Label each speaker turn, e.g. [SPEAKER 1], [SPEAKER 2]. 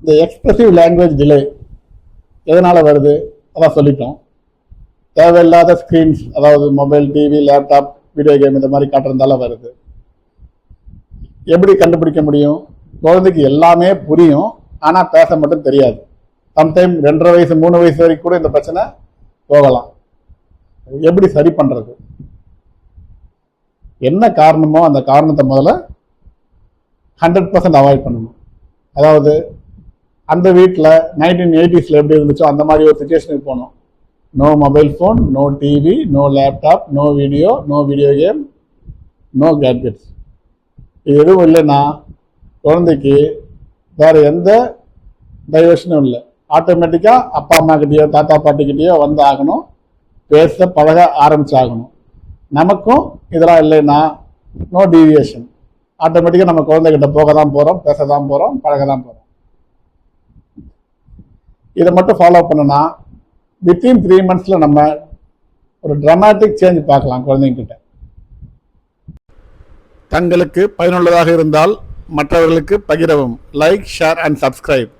[SPEAKER 1] இந்த expressive language delay எதனால் வருது? அதான் சொல்லிட்டோம். தேவையில்லாத ஸ்க்ரீன்ஸ் அதாவது mobile TV laptop video game இந்த மாதிரி காட்டுறதால வருது. எப்படி கண்டுபிடிக்க முடியும்? குழந்தைக்கு எல்லாமே புரியும் ஆனால் பேச மட்டும் தெரியாது. சம்டைம் ரெண்டரை வயசு மூணு வயசு வரைக்கும் கூட இந்த பிரச்சனை போகலாம். எப்படி சரி பண்ணுறது என்ன காரணமோ அந்த காரணத்தை முதல்ல ஹண்ட்ரட் பர்சன்ட் அவாய்ட் பண்ணணும். அதாவது அந்த வீட்டில் நைன்டீன் எயிட்டிஸில் எப்படி இருந்துச்சோ அந்த மாதிரி ஒரு சுச்சுவேஷனுக்கு போகணும் no mobile phone no TV no laptop no video no video game no gadgets இது எதுவும் இல்லைன்னா குழந்தைக்கு வேறு எந்த டைவர்ஷனும் இல்லை. ஆட்டோமேட்டிக்காக அப்பா அம்மாக்கிட்டேயோ தாத்தா பாட்டிக்கிட்டேயோ வந்து ஆகணும். பேச பழக ஆரம்பிச்சாகணும். நமக்கும் இதெல்லாம் இல்லைன்னா நோ டீவியேஷன் ஆட்டோமேட்டிக்காக நம்ம குழந்தைகிட்ட போக தான் போகிறோம் பேச தான் போகிறோம் பழக தான் போகிறோம் இதை மட்டும் ஃபாலோ பண்ணனா வித்தின் த்ரீ மந்த்ஸில் நம்ம ஒரு ட்ரமாட்டிக் சேஞ்ச் பார்க்கலாம் குழந்தைங்கிட்ட தங்களுக்கு பயனுள்ளதாக இருந்தால் மற்றவர்களுக்கு பகிரவும். Like share and subscribe